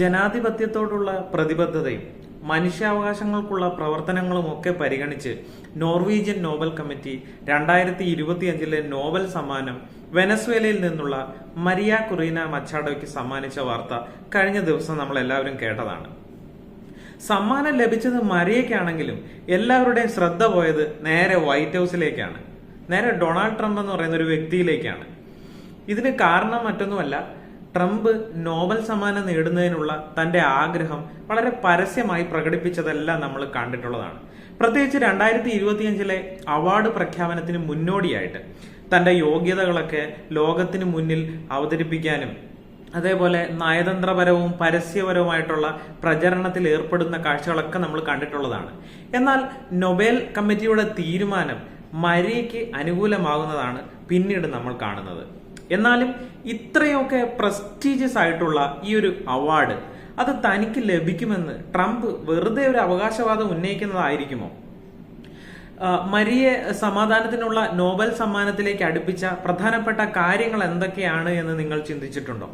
ജനാധിപത്യത്തോടുള്ള പ്രതിബദ്ധതയും മനുഷ്യാവകാശങ്ങൾക്കുള്ള പ്രവർത്തനങ്ങളും ഒക്കെ പരിഗണിച്ച് നോർവീജിയൻ നോബൽ കമ്മിറ്റി രണ്ടായിരത്തി ഇരുപത്തിയഞ്ചിലെ നോബൽ സമ്മാനം വെനസ്വേലയിൽ നിന്നുള്ള മരിയ കുറീന മച്ചാഡോയ്ക്ക് സമ്മാനിച്ച വാർത്ത കഴിഞ്ഞ ദിവസം നമ്മൾ എല്ലാവരും കേട്ടതാണ്. സമ്മാനം ലഭിച്ചത് മരിയയ്ക്കാണെങ്കിലും എല്ലാവരുടെയും ശ്രദ്ധ പോയത് നേരെ വൈറ്റ് ഹൗസിലേക്കാണ്. നേരെ ഡൊണാൾഡ് ട്രംപ് എന്ന് പറയുന്ന ഒരു വ്യക്തിയിലേക്കാണ്. ഇതിന് കാരണം മറ്റൊന്നുമല്ല ട്രംപ് നോബൽ സമ്മാനം നേടുന്നതിനുള്ള തന്റെ ആഗ്രഹം വളരെ പരസ്യമായി പ്രകടിപ്പിച്ചതെല്ലാം നമ്മൾ കണ്ടിട്ടുള്ളതാണ്. പ്രത്യേകിച്ച് രണ്ടായിരത്തി ഇരുപത്തിയഞ്ചിലെ അവാർഡ് പ്രഖ്യാപനത്തിന് മുന്നോടിയായിട്ട് തന്റെ യോഗ്യതകളൊക്കെ ലോകത്തിന് മുന്നിൽ അവതരിപ്പിക്കാനും അതേപോലെ നയതന്ത്രപരവും പരസ്യപരവുമായിട്ടുള്ള പ്രചരണത്തിൽ ഏർപ്പെടുന്ന കാഴ്ചകളൊക്കെ നമ്മൾ കണ്ടിട്ടുള്ളതാണ്. എന്നാൽ നൊബേൽ കമ്മിറ്റിയുടെ തീരുമാനം മരിയയ്ക്ക് അനുകൂലമാകുന്നതാണ് പിന്നീട് നമ്മൾ കാണുന്നത്. എന്നാലും ഇത്രയൊക്കെ പ്രസ്റ്റീജിയസ് ആയിട്ടുള്ള ഈ ഒരു അവാർഡ് അത് തനിക്ക് ലഭിക്കുമെന്ന് ട്രംപ് വെറുതെ ഒരു അവകാശവാദം ഉന്നയിക്കുന്നതായിരിക്കുമോ? മരിയെ സമാധാനത്തിനുള്ള നോബൽ സമ്മാനത്തിലേക്ക് അടുപ്പിച്ച പ്രധാനപ്പെട്ട കാര്യങ്ങൾ എന്തൊക്കെയാണ് എന്ന് നിങ്ങൾ ചിന്തിച്ചിട്ടുണ്ടോ?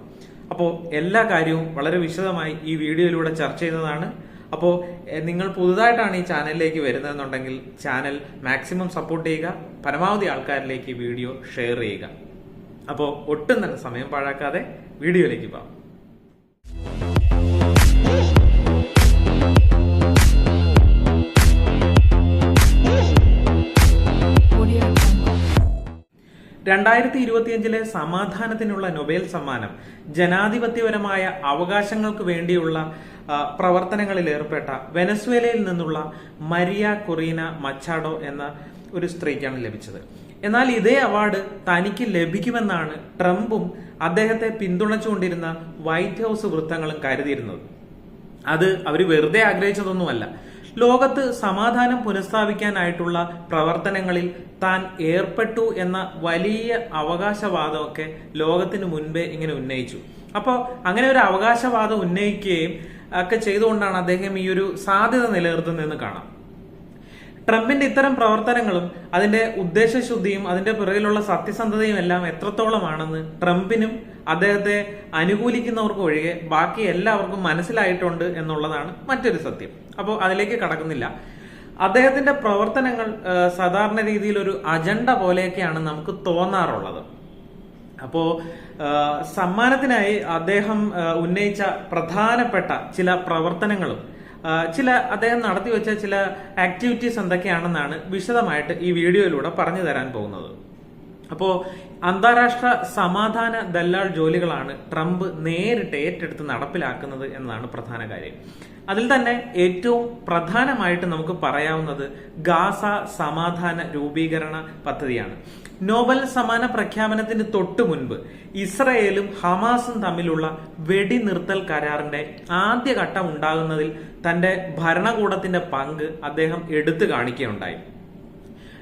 അപ്പോൾ എല്ലാ കാര്യവും വളരെ വിശദമായി ഈ വീഡിയോയിലൂടെ ചർച്ച ചെയ്യുന്നതാണ്. അപ്പോൾ നിങ്ങൾ പുതുതായിട്ടാണ് ഈ ചാനലിലേക്ക് വരുന്നതെന്നുണ്ടെങ്കിൽ ചാനൽ മാക്സിമം സപ്പോർട്ട് ചെയ്യുക പരമാവധി ആൾക്കാരിലേക്ക് വീഡിയോ ഷെയർ ചെയ്യുക. അപ്പോൾ ഒട്ടും തന്നെ സമയം പാഴാക്കാതെ വീഡിയോയിലേക്ക് പോകാം. രണ്ടായിരത്തി ഇരുപത്തിയഞ്ചിലെ സമാധാനത്തിനുള്ള നൊബേൽ സമ്മാനം ജനാധിപത്യപരമായ അവകാശങ്ങൾക്ക് വേണ്ടിയുള്ള പ്രവർത്തനങ്ങളിൽ ഏർപ്പെട്ട വെനസ്വേലയിൽ നിന്നുള്ള മരിയ കൊറീന മച്ചാഡോ എന്ന ഒരു സ്ത്രീക്കാണ് ലഭിച്ചത് എന്നാൽ ഇതേ അവാർഡ് തനിക്ക് ലഭിക്കുമെന്നാണ് ട്രംപും അദ്ദേഹത്തെ പിന്തുണച്ചുകൊണ്ടിരുന്ന വൈറ്റ് ഹൗസ് വൃത്തങ്ങളും കരുതിയിരുന്നത്. അത് അവർ വെറുതെ ആഗ്രഹിച്ചതൊന്നുമല്ല. ലോകത്ത് സമാധാനം പുനഃസ്ഥാപിക്കാനായിട്ടുള്ള പ്രവർത്തനങ്ങളിൽ താൻ ഏർപ്പെട്ടു എന്ന വലിയ അവകാശവാദമൊക്കെ ലോകത്തിന് മുൻപേ ഇങ്ങനെ ഉന്നയിച്ചു. അപ്പോൾ അങ്ങനെ ഒരു അവകാശവാദം ഉന്നയിക്കുകയും ഒക്കെ ചെയ്തുകൊണ്ടാണ് അദ്ദേഹം ഈ ഒരു സാധ്യത നിലനിർത്തുന്നതെന്ന് കാണാം. ട്രംപിന്റെ ഇത്തരം പ്രവർത്തനങ്ങളും അതിന്റെ ഉദ്ദേശശുദ്ധിയും അതിന്റെ പിറകിലുള്ള സത്യസന്ധതയും എല്ലാം എത്രത്തോളമാണെന്ന് ട്രംപിനും അദ്ദേഹത്തെ അനുകൂലിക്കുന്നവർക്കും ഒഴികെ ബാക്കി എല്ലാവർക്കും മനസ്സിലായിട്ടുണ്ട് എന്നുള്ളതാണ് മറ്റൊരു സത്യം. അപ്പോൾ അതിലേക്ക് കടക്കുന്നില്ല. അദ്ദേഹത്തിന്റെ പ്രവർത്തനങ്ങൾ സാധാരണ രീതിയിൽ ഒരു അജണ്ട പോലെയൊക്കെയാണ് നമുക്ക് തോന്നാറുള്ളത്. അപ്പോ ആ, സമ്മാനത്തിനായി അദ്ദേഹം ഉന്നയിച്ച പ്രധാനപ്പെട്ട ചില പ്രവർത്തനങ്ങളും ചില അദ്ദേഹം നടത്തി വെച്ച ചില ആക്ടിവിറ്റീസ് എന്തൊക്കെയാണെന്നാണ് വിശദമായിട്ട് ഈ വീഡിയോയിലൂടെ പറഞ്ഞു തരാൻ പോകുന്നത്. അപ്പോ അന്താരാഷ്ട്ര സമാധാന ദല്ലാൾ ജോലികളാണ് ട്രംപ് നേരിട്ട് ഏറ്റെടുത്ത് നടപ്പിലാക്കുന്നത് എന്നതാണ് പ്രധാന കാര്യം. അതിൽ തന്നെ ഏറ്റവും പ്രധാനമായിട്ട് നമുക്ക് പറയാവുന്നത് ഗാസ സമാധാന രൂപീകരണ പദ്ധതിയാണ്. നോബൽ സമാന പ്രഖ്യാപനത്തിന് തൊട്ടു മുൻപ് ഇസ്രയേലും ഹമാസും തമ്മിലുള്ള വെടിനിർത്തൽ കരാറിന്റെ ആദ്യഘട്ടം ഉണ്ടാകുന്നതിൽ തന്റെ ഭരണകൂടത്തിന്റെ പങ്ക് അദ്ദേഹം എടുത്തു കാണിക്കുകയുണ്ടായി.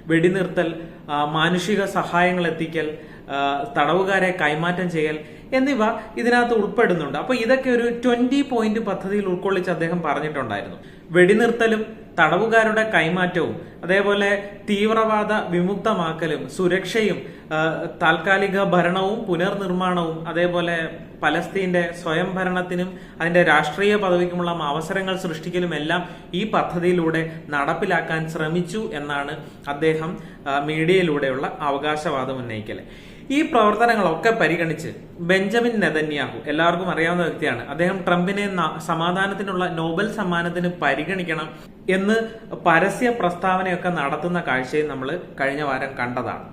വെടിനിർത്തൽ മാനുഷിക സഹായങ്ങൾ എത്തിക്കൽ തടവുകാരെ കൈമാറ്റം ചെയ്യൽ എന്നിവ ഇതിനകത്ത് ഉൾപ്പെടുന്നുണ്ട്. അപ്പൊ ഇതൊക്കെ ഒരു ട്വന്റി പോയിന്റ് പദ്ധതിയിൽ ഉൾക്കൊള്ളിച്ച് അദ്ദേഹം പറഞ്ഞിട്ടുണ്ടായിരുന്നു. വെടിനിർത്തലും തടവുകാരുടെ കൈമാറ്റവും അതേപോലെ തീവ്രവാദ വിമുക്തമാക്കലും സുരക്ഷയും താൽക്കാലിക ഭരണവും പുനർനിർമ്മാണവും അതേപോലെ പലസ്തീന്റെ സ്വയം ഭരണത്തിനും അതിന്റെ രാഷ്ട്രീയ പദവിക്കുമുള്ള അവസരങ്ങൾ സൃഷ്ടിക്കലും എല്ലാം ഈ പദ്ധതിയിലൂടെ നടപ്പിലാക്കാൻ ശ്രമിച്ചു എന്നാണ് അദ്ദേഹം മീഡിയയിലൂടെയുള്ള അവകാശവാദം ഉന്നയിക്കൽ. ഈ പ്രവർത്തനങ്ങളൊക്കെ പരിഗണിച്ച് ബെഞ്ചമിൻ നെതന്യാഹു എല്ലാവർക്കും അറിയാവുന്ന വ്യക്തിയാണ്. അദ്ദേഹം ട്രംപിനെ സമാധാനത്തിനുള്ള നോബൽ സമ്മാനത്തിന് പരിഗണിക്കണം എന്ന് പരസ്യ പ്രസ്താവനയൊക്കെ നടത്തുന്ന കാഴ്ചയും നമ്മൾ കഴിഞ്ഞ വാരം കണ്ടതാണ്.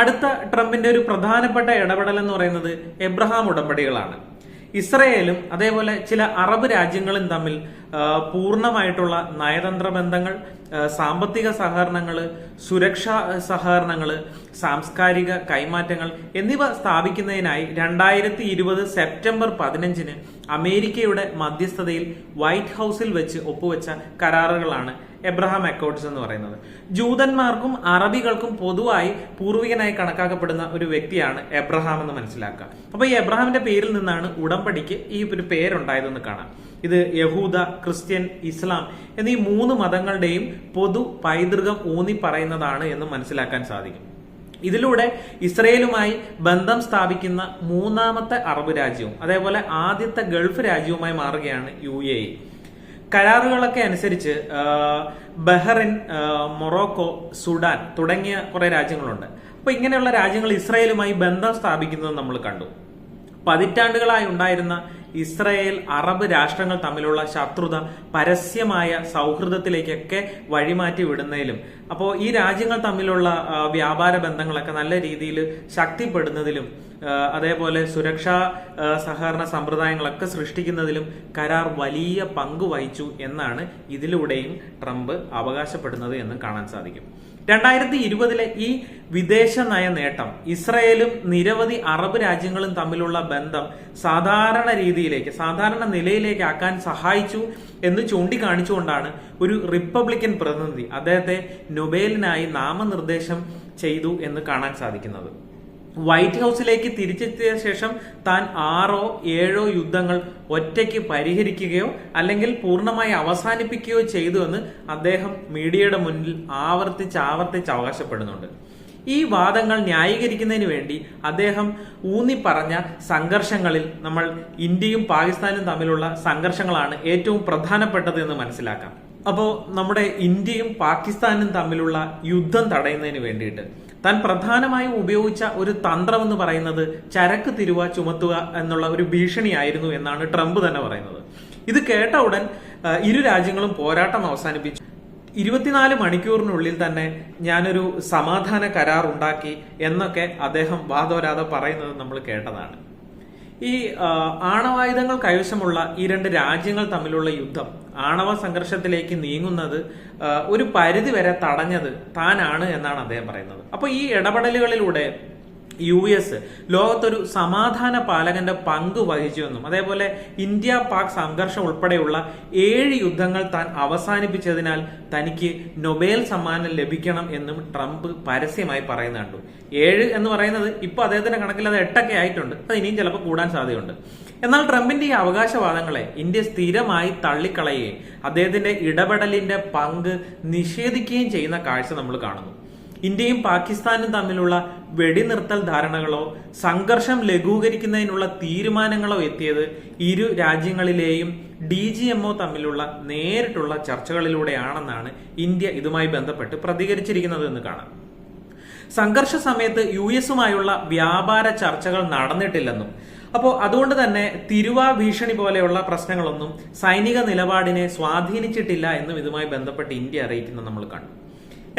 അടുത്ത ട്രംപിന്റെ ഒരു പ്രധാനപ്പെട്ട ഇടപെടൽ എന്ന് പറയുന്നത് എബ്രഹാം ഉടമ്പടികളാണ്. ഇസ്രയേലും അതേപോലെ ചില അറബ് രാജ്യങ്ങളും തമ്മിൽ പൂർണമായിട്ടുള്ള നയതന്ത്ര ബന്ധങ്ങൾ സാമ്പത്തിക സഹകരണങ്ങൾ സുരക്ഷാ സഹകരണങ്ങൾ സാംസ്കാരിക കൈമാറ്റങ്ങൾ എന്നിവ സ്ഥാപിക്കുന്നതിനായി രണ്ടായിരത്തി ഇരുപത് സെപ്റ്റംബർ പതിനഞ്ചിന് അമേരിക്കയുടെ മധ്യസ്ഥതയിൽ വൈറ്റ് ഹൗസിൽ വെച്ച് ഒപ്പുവെച്ച കരാറുകളാണ് എബ്രഹാം അക്കോഡ്സ് എന്ന് പറയുന്നത്. ജൂതന്മാർക്കും അറബികൾക്കും പൊതുവായി പൂർവികനായി കണക്കാക്കപ്പെടുന്ന ഒരു വ്യക്തിയാണ് എബ്രഹാം എന്ന് മനസ്സിലാക്കുക. അപ്പൊ ഈ എബ്രഹാമിന്റെ പേരിൽ നിന്നാണ് ഉടമ്പടിക്ക് ഈ ഒരു പേരുണ്ടായതെന്ന് കാണാം. ഇത് യഹൂദ ക്രിസ്ത്യൻ ഇസ്ലാം എന്നീ മൂന്ന് മതങ്ങളുടെയും പൊതു പൈതൃകം ഊന്നി പറയുന്നതാണ് എന്ന് മനസ്സിലാക്കാൻ സാധിക്കും. ഇതിലൂടെ ഇസ്രയേലുമായി ബന്ധം സ്ഥാപിക്കുന്ന മൂന്നാമത്തെ അറബ് രാജ്യവും അതേപോലെ ആദ്യത്തെ ഗൾഫ് രാജ്യവുമായി മാറുകയാണ് യു എ കരാറുകളൊക്കെ അനുസരിച്ച് ബഹ്റിൻ മൊറോക്കോ സുഡാൻ തുടങ്ങിയ കുറെ രാജ്യങ്ങളുണ്ട്. അപ്പൊ ഇങ്ങനെയുള്ള രാജ്യങ്ങൾ ഇസ്രയേലുമായി ബന്ധം സ്ഥാപിക്കുന്നത് നമ്മൾ കണ്ടു. പതിറ്റാണ്ടുകളായി ഉണ്ടായിരുന്ന ഇസ്രയേൽ അറബ് രാഷ്ട്രങ്ങൾ തമ്മിലുള്ള ശത്രുത പരസ്യമായ സൗഹൃദത്തിലേക്കൊക്കെ വഴിമാറ്റി വിടുന്നതിലും അപ്പോൾ ഈ രാജ്യങ്ങൾ തമ്മിലുള്ള വ്യാപാര ബന്ധങ്ങളൊക്കെ നല്ല രീതിയിൽ ശക്തിപ്പെടുന്നതിലും അതേപോലെ സുരക്ഷാ സഹകരണ സമ്പ്രദായങ്ങളൊക്കെ സൃഷ്ടിക്കുന്നതിലും കരാർ വലിയ പങ്ക് വഹിച്ചു എന്നാണ് ഇതിലൂടെയും ട്രംപ് അവകാശപ്പെടുന്നത് എന്ന് കാണാൻ സാധിക്കും. രണ്ടായിരത്തി ഇരുപതിലെ ഈ വിദേശ നയ നേട്ടം ഇസ്രയേലും നിരവധി അറബ് രാജ്യങ്ങളും തമ്മിലുള്ള ബന്ധം സാധാരണ രീതിയിലേക്ക് സാധാരണ നിലയിലേക്ക് ആക്കാൻ സഹായിച്ചു എന്ന് ചൂണ്ടിക്കാണിച്ചുകൊണ്ടാണ് ഒരു റിപ്പബ്ലിക്കൻ പ്രതിനിധി അദ്ദേഹത്തെ നൊബേലിനായി നാമനിർദ്ദേശം ചെയ്തു എന്ന് കാണാൻ സാധിക്കുന്നത്. വൈറ്റ് ഹൗസിലേക്ക് തിരിച്ചെത്തിയ ശേഷം താൻ ആറോ ഏഴോ യുദ്ധങ്ങൾ ഒറ്റയ്ക്ക് പരിഹരിക്കുകയോ അല്ലെങ്കിൽ പൂർണമായി അവസാനിപ്പിക്കുകയോ ചെയ്തു എന്ന് അദ്ദേഹം മീഡിയയുടെ മുന്നിൽ ആവർത്തിച്ച് ആവർത്തിച്ച് അവകാശപ്പെടുന്നുണ്ട്. ഈ വാദങ്ങൾ ന്യായീകരിക്കുന്നതിന് വേണ്ടി അദ്ദേഹം ഊന്നി പറഞ്ഞ സംഘർഷങ്ങളിൽ നമ്മൾ ഇന്ത്യയും പാകിസ്ഥാനും തമ്മിലുള്ള സംഘർഷങ്ങളാണ് ഏറ്റവും പ്രധാനപ്പെട്ടത് എന്ന് മനസ്സിലാക്കാം. അപ്പോൾ നമ്മുടെ ഇന്ത്യയും പാകിസ്ഥാനും തമ്മിലുള്ള യുദ്ധം തടയുന്നതിന് വേണ്ടിയിട്ട് താൻ പ്രധാനമായും ഉപയോഗിച്ച ഒരു തന്ത്രം എന്ന് പറയുന്നത് ചരക്ക് തിരുവ ചുമത്തുക എന്നുള്ള ഒരു ഭീഷണിയായിരുന്നു എന്നാണ് ട്രംപ് തന്നെ പറയുന്നത്. ഇത് കേട്ട ഉടൻ ഇരു രാജ്യങ്ങളും പോരാട്ടം അവസാനിപ്പിച്ചു. ഇരുപത്തിനാല് മണിക്കൂറിനുള്ളിൽ തന്നെ ഞാനൊരു സമാധാന കരാർ ഉണ്ടാക്കി എന്നൊക്കെ അദ്ദേഹം വാദോരാതെ പറയുന്നത് നമ്മൾ കേട്ടതാണ്. ഈ ആണവായുധങ്ങൾ കൈവശമുള്ള ഈ രണ്ട് രാജ്യങ്ങൾ തമ്മിലുള്ള യുദ്ധം ആണവ സംഘർഷത്തിലേക്ക് നീങ്ങുന്നത് ഒരു പരിധി വരെ തടഞ്ഞത് താനാണ് എന്നാണ് അദ്ദേഹം പറയുന്നത്. അപ്പോൾ ഈ ഇടപെടലുകളിലൂടെ യു എസ് ലോകത്തൊരു സമാധാന പാലകന്റെ പങ്ക് വഹിച്ചുവെന്നും അതേപോലെ ഇന്ത്യ പാക് സംഘർഷം ഉൾപ്പെടെയുള്ള ഏഴ് യുദ്ധങ്ങൾ താൻ അവസാനിപ്പിച്ചതിനാൽ തനിക്ക് നൊബേൽ സമ്മാനം ലഭിക്കണം എന്നും ട്രംപ് പരസ്യമായി പറയുന്ന കണ്ടു. ഏഴ് എന്ന് പറയുന്നത് ഇപ്പൊ അദ്ദേഹത്തിന്റെ കണക്കിൽ അത് എട്ടൊക്കെ ആയിട്ടുണ്ട്. അത് ഇനിയും ചിലപ്പോൾ കൂടാൻ സാധ്യതയുണ്ട്. എന്നാൽ ട്രംപിന്റെ ഈ അവകാശവാദങ്ങളെ ഇന്ത്യ സ്ഥിരമായി തള്ളിക്കളയുകയും അദ്ദേഹത്തിന്റെ ഇടപെടലിന്റെ പങ്ക് നിഷേധിക്കുകയും ചെയ്യുന്ന കാഴ്ച നമ്മൾ കാണുന്നു. ഇന്ത്യയും പാകിസ്ഥാനും തമ്മിലുള്ള വെടിനിർത്തൽ ധാരണകളോ സംഘർഷം ലഘൂകരിക്കുന്നതിനുള്ള തീരുമാനങ്ങളോ എത്തിയത് ഇരു രാജ്യങ്ങളിലെയും ഡി ജി എംഒ തമ്മിലുള്ള നേരിട്ടുള്ള ചർച്ചകളിലൂടെയാണെന്നാണ് ഇന്ത്യ ഇതുമായി ബന്ധപ്പെട്ട് പ്രതികരിച്ചിരിക്കുന്നത് എന്ന് കാണാം. സംഘർഷ സമയത്ത് യു എസുമായുള്ള വ്യാപാര ചർച്ചകൾ നടന്നിട്ടില്ലെന്നും അപ്പോൾ അതുകൊണ്ട് തന്നെ തിരുവാ ഭീഷണി പോലെയുള്ള പ്രശ്നങ്ങളൊന്നും സൈനിക നിലപാടിനെ സ്വാധീനിച്ചിട്ടില്ല എന്നും ഇതുമായി ബന്ധപ്പെട്ട് ഇന്ത്യ അറിയിക്കുന്നത് നമ്മൾ കണ്ടു.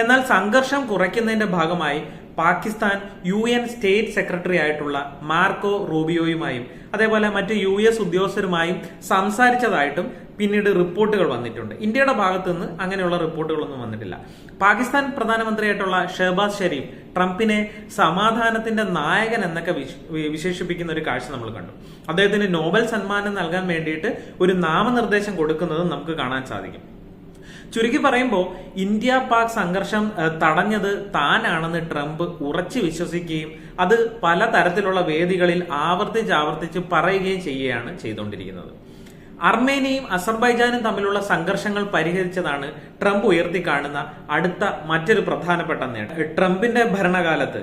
എന്നാൽ സംഘർഷം കുറയ്ക്കുന്നതിന്റെ ഭാഗമായി Pakistan U N state secretary ആയിട്ടുള്ള മാർക്കോ റൂബിയോയുമായും അതേപോലെ മറ്റ് യു എസ് ഉദ്യോഗസ്ഥരുമായും സംസാരിച്ചതായിട്ടും പിന്നീട് റിപ്പോർട്ടുകൾ വന്നിട്ടുണ്ട്. ഇന്ത്യയുടെ ഭാഗത്തു നിന്ന് അങ്ങനെയുള്ള റിപ്പോർട്ടുകളൊന്നും വന്നിട്ടില്ല. പാകിസ്ഥാൻ പ്രധാനമന്ത്രിയായിട്ടുള്ള ഷഹബാസ് ഷെരീഫ് ട്രംപിനെ സമാധാനത്തിന്റെ നായകൻ എന്നൊക്കെ വിശേഷിപ്പിക്കുന്ന ഒരു കാഴ്ച നമ്മൾ കണ്ടു. അദ്ദേഹത്തിന് നോബൽ സമ്മാനം നൽകാൻ വേണ്ടിയിട്ട് ഒരു നാമനിർദ്ദേശം കൊടുക്കുന്നതും നമുക്ക് കാണാൻ സാധിക്കും. ചുരുക്കി പറയുമ്പോൾ ഇന്ത്യ പാക് സംഘർഷം തടഞ്ഞത് താനാണെന്ന് ട്രംപ് ഉറച്ചു വിശ്വസിക്കുകയും അത് പല തരത്തിലുള്ള വേദികളിൽ ആവർത്തിച്ച് ആവർത്തിച്ച് പറയുകയും ചെയ്യുകയാണ് ചെയ്തുകൊണ്ടിരിക്കുന്നത്. അർമേനിയയും അസർബൈജാനും തമ്മിലുള്ള സംഘർഷങ്ങൾ പരിഹരിച്ചതാണ് ട്രംപ് ഉയർത്തി കാണുന്ന അടുത്ത മറ്റൊരു പ്രധാനപ്പെട്ട നേട്ടം. ട്രംപിന്റെ ഭരണകാലത്ത്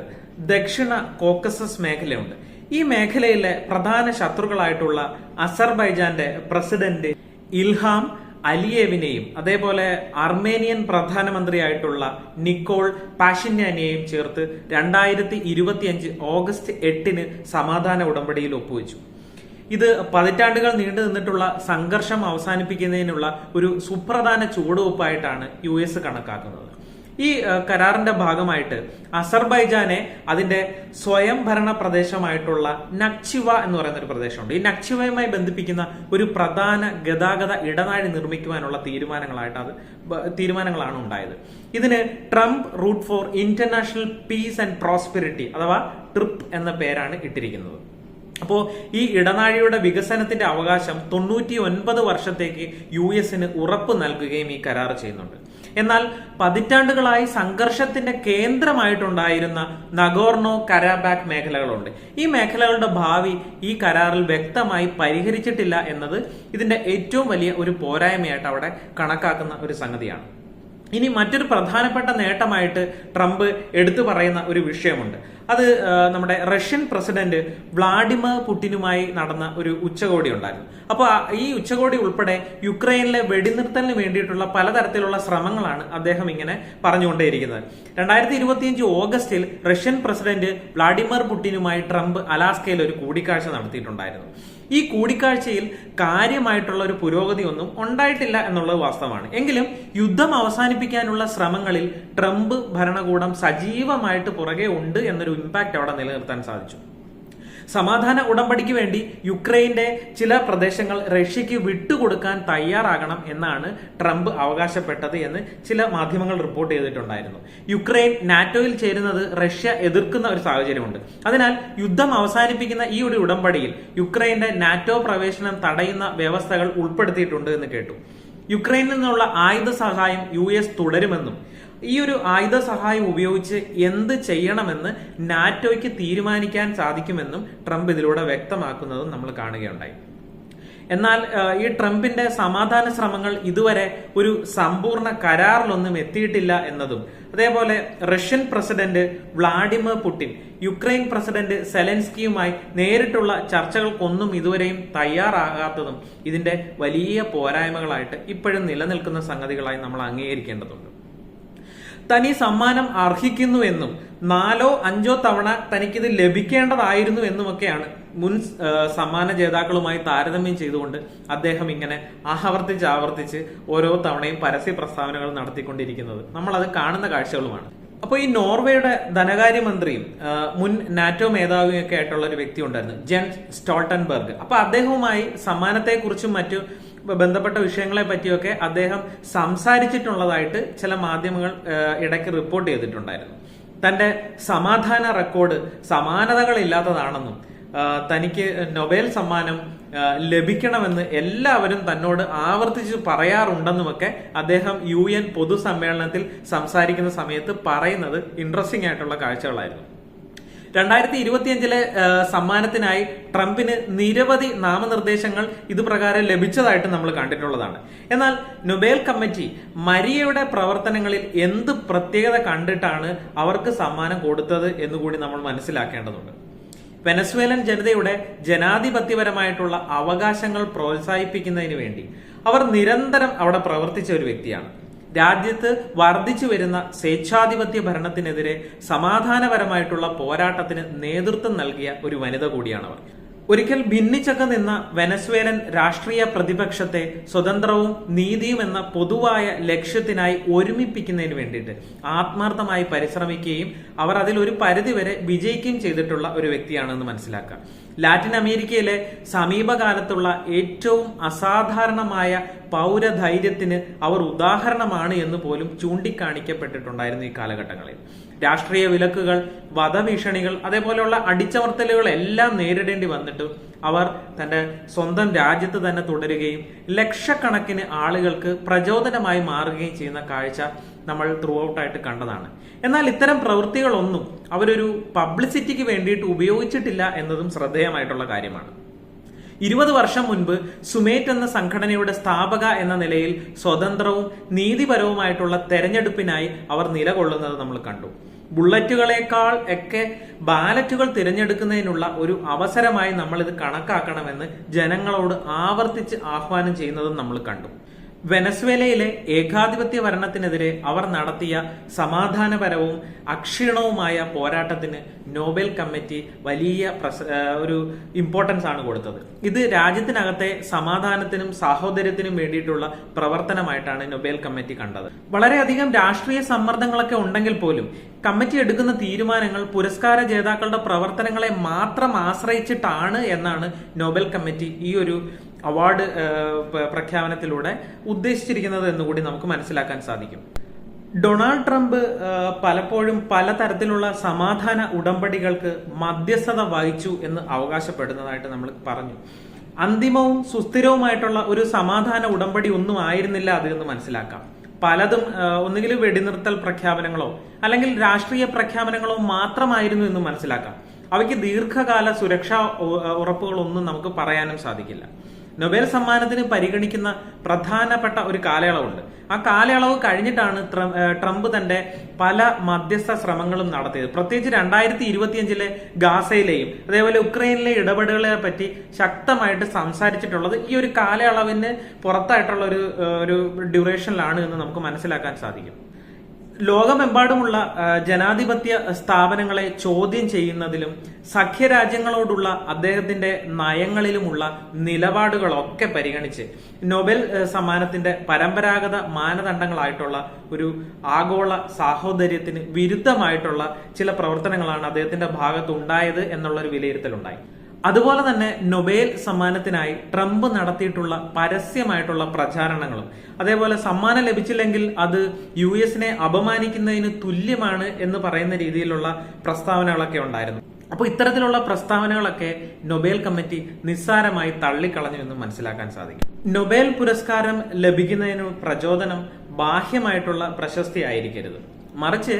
ദക്ഷിണ കോക്കസസ് മേഖലയുണ്ട്. ഈ മേഖലയിലെ പ്രധാന ശത്രുക്കളായിട്ടുള്ള അസർബൈജാന്റെ പ്രസിഡന്റ് ഇൽഹാം അലിയേവിനെയും അതേപോലെ അർമേനിയൻ പ്രധാനമന്ത്രിയായിട്ടുള്ള നിക്കോൾ പാഷിന്യാനെയും ചേർത്ത് രണ്ടായിരത്തി ഇരുപത്തിയഞ്ച് ഓഗസ്റ്റ് എട്ടിന് സമാധാന ഉടമ്പടിയിൽ ഒപ്പുവെച്ചു. ഇത് പതിറ്റാണ്ടുകൾ നീണ്ടു നിന്നിട്ടുള്ള സംഘർഷം അവസാനിപ്പിക്കുന്നതിനുള്ള ഒരു സുപ്രധാന ചുവടുവെപ്പായിട്ടാണ് യു എസ് കണക്കാക്കുന്നത്. ഈ കരാറിന്റെ ഭാഗമായിട്ട് അസർബൈജാനെ അതിന്റെ സ്വയം ഭരണ പ്രദേശമായിട്ടുള്ള നക്ചിവ എന്ന് പറയുന്ന ഒരു പ്രദേശമുണ്ട്. ഈ നക്ചിവയുമായി ബന്ധിപ്പിക്കുന്ന ഒരു പ്രധാന ഗതാഗത ഇടനാഴി നിർമ്മിക്കുവാനുള്ള തീരുമാനങ്ങളായിട്ട് അത് തീരുമാനങ്ങളാണ് ഉണ്ടായത്. ഇതിന് Trump route for international peace and prosperity അഥവാ ട്രിപ്പ് എന്ന പേരാണ് ഇട്ടിരിക്കുന്നത്. അപ്പോൾ ഈ ഇടനാഴിയുടെ വികസനത്തിന്റെ അവകാശം തൊണ്ണൂറ്റി ഒൻപത് വർഷത്തേക്ക് യു എസിന് ഉറപ്പ് നൽകുകയും ഈ കരാർ ചെയ്യുന്നുണ്ട്. എന്നാൽ പതിറ്റാണ്ടുകളായി സംഘർഷത്തിന്റെ കേന്ദ്രമായിട്ടുണ്ടായിരുന്ന നഗോർണോ കരാബാക് മേഖലകളുണ്ട്. ഈ മേഖലകളുടെ ഭാവി ഈ കരാറിൽ വ്യക്തമായി പരിഹരിച്ചിട്ടില്ല എന്നത് ഇതിന്റെ ഏറ്റവും വലിയ ഒരു പോരായ്മയായിട്ട് അവിടെ കണക്കാക്കുന്ന ഒരു സംഗതിയാണ്. ഇനി മറ്റൊരു പ്രധാനപ്പെട്ട നേട്ടമായിട്ട് ട്രംപ് എടുത്തു പറയുന്ന ഒരു വിഷയമുണ്ട്. അത് നമ്മുടെ റഷ്യൻ പ്രസിഡന്റ് വ്ളാഡിമിർ പുടിനുമായി നടന്ന ഒരു ഉച്ചകോടി ഉണ്ടായിരുന്നു. അപ്പോൾ ഈ ഉച്ചകോടി ഉൾപ്പെടെ യുക്രൈനിലെ വെടിനിർത്തലിന് വേണ്ടിയിട്ടുള്ള പലതരത്തിലുള്ള ശ്രമങ്ങളാണ് അദ്ദേഹം ഇങ്ങനെ പറഞ്ഞുകൊണ്ടേയിരിക്കുന്നത്. രണ്ടായിരത്തി ഇരുപത്തിയഞ്ച് ഓഗസ്റ്റിൽ റഷ്യൻ പ്രസിഡന്റ് വ്ളാഡിമിർ പുടിനുമായി ട്രംപ് അലാസ്കയിൽ ഒരു കൂടിക്കാഴ്ച നടത്തിയിട്ടുണ്ടായിരുന്നു. ഈ കൂടിക്കാഴ്ചയിൽ കാര്യമായിട്ടുള്ള ഒരു പുരോഗതി ഒന്നും ഉണ്ടായിട്ടില്ല എന്നുള്ളത് വാസ്തവമാണ്. എങ്കിലും യുദ്ധം അവസാനിപ്പിക്കാനുള്ള ശ്രമങ്ങളിൽ ട്രംപ് ഭരണകൂടം സജീവമായിട്ട് പുറകെ ഉണ്ട് എന്നൊരു ഇമ്പാക്റ്റ് അവിടെ നിലനിർത്താൻ സാധിച്ചു. സമാധാന ഉടമ്പടിക്ക് വേണ്ടി യുക്രൈന്റെ ചില പ്രദേശങ്ങൾ റഷ്യക്ക് വിട്ടുകൊടുക്കാൻ തയ്യാറാകണം എന്നാണ് ട്രംപ് അവകാശപ്പെട്ടത് എന്ന് ചില മാധ്യമങ്ങൾ റിപ്പോർട്ട് ചെയ്തിട്ടുണ്ടായിരുന്നു. യുക്രൈൻ നാറ്റോയിൽ ചേരുന്നത് റഷ്യ എതിർക്കുന്ന ഒരു സാഹചര്യമുണ്ട്. അതിനാൽ യുദ്ധം അവസാനിപ്പിക്കുന്ന ഈ ഒരു ഉടമ്പടിയിൽ യുക്രൈന്റെ നാറ്റോ പ്രവേശനം തടയുന്ന വ്യവസ്ഥകൾ ഉൾപ്പെടുത്തിയിട്ടുണ്ട് എന്ന് കേട്ടു. യുക്രൈനിൽ നിന്നുള്ള ആയുധ സഹായം യു എസ് തുടരുമെന്നും ഈ ഒരു ആയുധ സഹായം ഉപയോഗിച്ച് എന്ത് ചെയ്യണമെന്ന് നാറ്റോയ്ക്ക് തീരുമാനിക്കാൻ സാധിക്കുമെന്നും ട്രംപ് ഇതിലൂടെ വ്യക്തമാക്കുന്നതും നമ്മൾ കാണുകയുണ്ടായി. എന്നാൽ ഈ ട്രംപിന്റെ സമാധാന ശ്രമങ്ങൾ ഇതുവരെ ഒരു സമ്പൂർണ കരാറിലൊന്നും എത്തിയിട്ടില്ല എന്നതും അതേപോലെ Russian president Vladimir Putin Ukraine president സെലൻസ്കിയുമായി നേരിട്ടുള്ള ചർച്ചകൾക്കൊന്നും ഇതുവരെയും തയ്യാറാകാത്തതും ഇതിന്റെ വലിയ പോരായ്മകളായിട്ട് ഇപ്പോഴും നിലനിൽക്കുന്ന സംഗതികളായി നമ്മൾ അംഗീകരിക്കേണ്ടതുണ്ട്. തനി സമ്മാനം അർഹിക്കുന്നു എന്നും നാലോ അഞ്ചോ തവണ തനിക്കിത് ലഭിക്കേണ്ടതായിരുന്നു എന്നുമൊക്കെയാണ് മുൻ സമ്മാന ജേതാക്കളുമായി താരതമ്യം ചെയ്തുകൊണ്ട് അദ്ദേഹം ഇങ്ങനെ ആവർത്തിച്ച് ആവർത്തിച്ച് ഓരോ തവണയും പരസ്യ പ്രസ്താവനകൾ നടത്തിക്കൊണ്ടിരിക്കുന്നത്. നമ്മൾ അത് കാണുന്ന കാഴ്ചകളുമാണ്. അപ്പോൾ ഈ നോർവേയുടെ ധനകാര്യമന്ത്രിയും മുൻ നാറ്റോ മേധാവിയും ഒക്കെ ആയിട്ടുള്ള ഒരു വ്യക്തി ഉണ്ടായിരുന്നു ജെൻ സ്റ്റോൾട്ടൻബർഗ്. അപ്പൊ അദ്ദേഹവുമായി സമ്മാനത്തെക്കുറിച്ചും മറ്റു ബന്ധപ്പെട്ട വിഷയങ്ങളെ പറ്റിയൊക്കെ അദ്ദേഹം സംസാരിച്ചിട്ടുള്ളതായിട്ട് ചില മാധ്യമങ്ങൾ ഇടയ്ക്ക് റിപ്പോർട്ട് ചെയ്തിട്ടുണ്ടായിരുന്നു. തന്റെ സമാധാന റെക്കോർഡ് സമാനതകളില്ലാത്തതാണെന്നും തനിക്ക് നൊബേൽ സമ്മാനം ലഭിക്കണമെന്ന് എല്ലാവരും തന്നോട് ആവർത്തിച്ച് പറയാറുണ്ടെന്നുമൊക്കെ അദ്ദേഹം യു എൻ പൊതുസമ്മേളനത്തിൽ സംസാരിക്കുന്ന സമയത്ത് പറയുന്നത് ഇൻട്രസ്റ്റിംഗ് ആയിട്ടുള്ള കാഴ്ചകളായിരുന്നു. രണ്ടായിരത്തി ഇരുപത്തിയഞ്ചിലെ സമ്മാനത്തിനായി ട്രംപിന് നിരവധി നാമനിർദ്ദേശങ്ങൾ ഇതുപ്രകാരം ലഭിച്ചതായിട്ട് നമ്മൾ കണ്ടിട്ടുള്ളതാണ്. എന്നാൽ നൊബേൽ കമ്മിറ്റി മരിയയുടെ പ്രവർത്തനങ്ങളിൽ എന്ത് പ്രത്യേകത കണ്ടിട്ടാണ് അവർക്ക് സമ്മാനം കൊടുത്തത് എന്നുകൂടി നമ്മൾ മനസ്സിലാക്കേണ്ടതുണ്ട്. വെനസ്വേലൻ ജനതയുടെ ജനാധിപത്യപരമായിട്ടുള്ള അവകാശങ്ങൾ പ്രോത്സാഹിപ്പിക്കുന്നതിന് വേണ്ടി അവർ നിരന്തരം അവിടെ പ്രവർത്തിച്ച ഒരു വ്യക്തിയാണ്. രാജ്യത്ത് വർദ്ധിച്ചു വരുന്ന സ്വേച്ഛാധിപത്യ ഭരണത്തിനെതിരെ സമാധാനപരമായിട്ടുള്ള പോരാട്ടത്തിന് നേതൃത്വം നൽകിയ ഒരു വനിത കൂടിയാണവർ ഒരിക്കൽ ഭിന്നിച്ചൊക്കെ നിന്ന വെനസ്വേലൻ രാഷ്ട്രീയ പ്രതിപക്ഷത്തെ സ്വതന്ത്രവും നീതിയും എന്ന പൊതുവായ ലക്ഷ്യത്തിനായി ഒരുമിപ്പിക്കുന്നതിന് വേണ്ടിയിട്ട് ആത്മാർത്ഥമായി പരിശ്രമിക്കുകയും അവർ അതിൽ ഒരു പരിധിവരെ വിജയിക്കുകയും ചെയ്തിട്ടുള്ള ഒരു വ്യക്തിയാണെന്ന് മനസ്സിലാക്കാം ലാറ്റിൻ അമേരിക്കയിലെ സമീപകാലത്തുള്ള ഏറ്റവും അസാധാരണമായ പൗരധൈര്യത്തിന് അവർ ഉദാഹരണമാണ് എന്ന് പോലും ചൂണ്ടിക്കാണിക്കപ്പെട്ടിട്ടുണ്ടായിരുന്നു ഈ കാലഘട്ടങ്ങളിൽ. രാഷ്ട്രീയ വിലക്കുകൾ വധഭീഷണികൾ അതേപോലെയുള്ള അടിച്ചമർത്തലുകൾ എല്ലാം നേരിടേണ്ടി വന്നിട്ടും അവർ തന്റെ സ്വന്തം രാജ്യത്ത് തന്നെ തുടരുകയും ലക്ഷക്കണക്കിന് ആളുകൾക്ക് പ്രചോദനമായി മാറുകയും ചെയ്യുന്ന കാഴ്ച നമ്മൾ ത്രൂ ഔട്ടായിട്ട് കണ്ടതാണ്. എന്നാൽ ഇത്തരം പ്രവൃത്തികളൊന്നും അവരൊരു പബ്ലിസിറ്റിക്ക് വേണ്ടിയിട്ട് ഉപയോഗിച്ചിട്ടില്ല എന്നതും ശ്രദ്ധേയമായിട്ടുള്ള കാര്യമാണ്. ഇരുപത് വർഷം മുൻപ് സുമേറ്റ് എന്ന സംഘടനയുടെ സ്ഥാപക എന്ന നിലയിൽ സ്വതന്ത്രവും നീതിപരവുമായിട്ടുള്ള തെരഞ്ഞെടുപ്പിനായി അവർ നിലകൊള്ളുന്നത് നമ്മൾ കണ്ടു. ബുള്ളറ്റുകളേക്കാൾ ഒക്കെ ബാലറ്റുകൾ തിരഞ്ഞെടുക്കുന്നതിനുള്ള ഒരു അവസരമായി നമ്മൾ ഇത് കണക്കാക്കണമെന്ന് ജനങ്ങളോട് ആവർത്തിച്ച് ആഹ്വാനം ചെയ്യുന്നതും നമ്മൾ കണ്ടു. വെനസ്വേലയിലെ ഏകാധിപത്യ ഭരണത്തിനെതിരെ അവർ നടത്തിയ സമാധാനപരവും അക്ഷീണവുമായ പോരാട്ടത്തിന് നോബൽ കമ്മിറ്റി വലിയ ഒരു ഇമ്പോർട്ടൻസ് ആണ് കൊടുത്തത്. ഇത് രാജ്യത്തിനകത്തെ സമാധാനത്തിനും സാഹോദര്യത്തിനും വേണ്ടിയിട്ടുള്ള പ്രവർത്തനമായിട്ടാണ് നോബൽ കമ്മിറ്റി കണ്ടത്. വളരെയധികം രാഷ്ട്രീയ സമ്മർദ്ദങ്ങളൊക്കെ ഉണ്ടെങ്കിൽ പോലും കമ്മിറ്റി എടുക്കുന്ന തീരുമാനങ്ങൾ പുരസ്കാര ജേതാക്കളുടെ പ്രവർത്തനങ്ങളെ മാത്രം ആശ്രയിച്ചിട്ടാണ് എന്നാണ് നോബൽ കമ്മിറ്റി ഈ ഒരു അവാർഡ് പ്രഖ്യാപനത്തിലൂടെ ഉദ്ദേശിച്ചിരിക്കുന്നത് എന്നുകൂടി നമുക്ക് മനസ്സിലാക്കാൻ സാധിക്കും. ഡൊണാൾഡ് ട്രംപ് പലപ്പോഴും പലതരത്തിലുള്ള സമാധാന ഉടമ്പടികൾക്ക് മധ്യസ്ഥത വഹിച്ചു എന്ന് അവകാശപ്പെടുന്നതായിട്ട് നമ്മൾ പറഞ്ഞു. അന്തിമവും സുസ്ഥിരവുമായിട്ടുള്ള ഒരു സമാധാന ഉടമ്പടി ഒന്നും ആയിരുന്നില്ല അത് എന്ന് മനസ്സിലാക്കാം. പലതും ഒന്നുകിൽ വെടിനിർത്തൽ പ്രഖ്യാപനങ്ങളോ അല്ലെങ്കിൽ രാഷ്ട്രീയ പ്രഖ്യാപനങ്ങളോ മാത്രമായിരുന്നു എന്ന് മനസ്സിലാക്കാം. അവയ്ക്ക് ദീർഘകാല സുരക്ഷാ ഉറപ്പുകളൊന്നും നമുക്ക് പറയാനും സാധിക്കില്ല. നൊബേൽ സമ്മാനത്തിന് പരിഗണിക്കുന്ന പ്രധാനപ്പെട്ട ഒരു കാലയളവുണ്ട്. ആ കാലയളവ് കഴിഞ്ഞിട്ടാണ് ട്രംപ് തന്റെ പല മധ്യസ്ഥ ശ്രമങ്ങളും നടത്തിയത്. പ്രത്യേകിച്ച് രണ്ടായിരത്തി ഇരുപത്തിയഞ്ചിലെ ഗാസയിലെയും അതേപോലെ ഉക്രൈനിലെ ഇടപെടലുകളെ പറ്റി ശക്തമായിട്ട് സംസാരിച്ചിട്ടുള്ളത് ഈ ഒരു കാലയളവിന് പുറത്തായിട്ടുള്ള ഒരു ഒരു ഡ്യൂറേഷനിലാണ് എന്ന് നമുക്ക് മനസ്സിലാക്കാൻ സാധിക്കും. ലോകമെമ്പാടുമുള്ള ജനാധിപത്യ സ്ഥാപനങ്ങളെ ചോദ്യം ചെയ്യുന്നതിലും സഖ്യരാജ്യങ്ങളോടുള്ള അദ്ദേഹത്തിന്റെ നയങ്ങളിലുമുള്ള നിലപാടുകളൊക്കെ പരിഗണിച്ച് നൊബേൽ സമ്മാനത്തിന്റെ പരമ്പരാഗത മാനദണ്ഡങ്ങളായിട്ടുള്ള ഒരു ആഗോള സാഹോദര്യത്തിന് വിരുദ്ധമായിട്ടുള്ള ചില പ്രവർത്തനങ്ങളാണ് അദ്ദേഹത്തിന്റെ ഭാഗത്ത് ഉണ്ടായത് എന്നുള്ള ഒരു വിലയിരുത്തലുണ്ടായി. അതുപോലെ തന്നെ നൊബേൽ സമ്മാനത്തിനായി ട്രംപ് നടത്തിയിട്ടുള്ള പരസ്യമായിട്ടുള്ള പ്രചാരണങ്ങളും. അതേപോലെ സമ്മാനം ലഭിച്ചില്ലെങ്കിൽ അത് യു എസിനെ അപമാനിക്കുന്നതിന് തുല്യമാണ് എന്ന് പറയുന്ന രീതിയിലുള്ള പ്രസ്താവനകളൊക്കെ ഉണ്ടായിരുന്നു. അപ്പോൾ ഇത്തരത്തിലുള്ള പ്രസ്താവനകളൊക്കെ നൊബേൽ കമ്മിറ്റി നിസ്സാരമായി തള്ളിക്കളഞ്ഞു എന്ന് മനസ്സിലാക്കാൻ സാധിക്കും. നൊബേൽ പുരസ്കാരം ലഭിക്കുന്നതിന് പ്രചോദനം ബാഹ്യമായിട്ടുള്ള പ്രശസ്തി ആയിരിക്കരുത് മറിച്ച്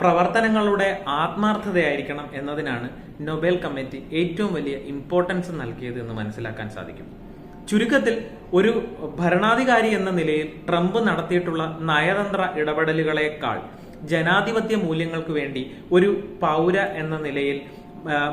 പ്രവർത്തനങ്ങളുടെ ആത്മാർത്ഥതയായിരിക്കണം എന്നതിനാണ് നൊബേൽ കമ്മിറ്റി ഏറ്റവും വലിയ ഇമ്പോർട്ടൻസ് നൽകിയത് എന്ന് മനസ്സിലാക്കാൻ സാധിക്കും. ചുരുക്കത്തിൽ ഒരു ഭരണാധികാരി എന്ന നിലയിൽ ട്രംപ് നടത്തിയിട്ടുള്ള നയതന്ത്ര ഇടപെടലുകളെക്കാൾ ജനാധിപത്യ മൂല്യങ്ങൾക്ക് വേണ്ടി ഒരു പൗര എന്ന നിലയിൽ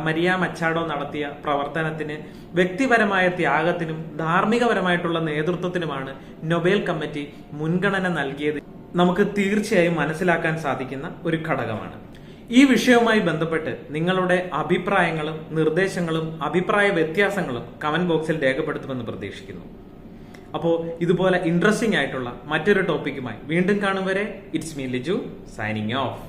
മരിയ മച്ചാഡോ നടത്തിയ പ്രവർത്തനത്തിന് വ്യക്തിപരമായ ത്യാഗത്തിനും ധാർമ്മികപരമായിട്ടുള്ള നേതൃത്വത്തിനുമാണ് നൊബേൽ കമ്മിറ്റി മുൻഗണന നൽകിയത്. നമുക്ക് തീർച്ചയായും മനസ്സിലാക്കാൻ സാധിക്കുന്ന ഒരു ഘടകമാണ്. ഈ വിഷയവുമായി ബന്ധപ്പെട്ട് നിങ്ങളുടെ അഭിപ്രായങ്ങളും നിർദ്ദേശങ്ങളും അഭിപ്രായ വ്യത്യാസങ്ങളും കമന്റ് ബോക്സിൽ രേഖപ്പെടുത്തുമെന്ന് പ്രതീക്ഷിക്കുന്നു. അപ്പോൾ ഇതുപോലെ ഇൻട്രസ്റ്റിംഗ് ആയിട്ടുള്ള മറ്റൊരു ടോപ്പിക്കുമായി വീണ്ടും കാണും വരെ. It's me Liju signing off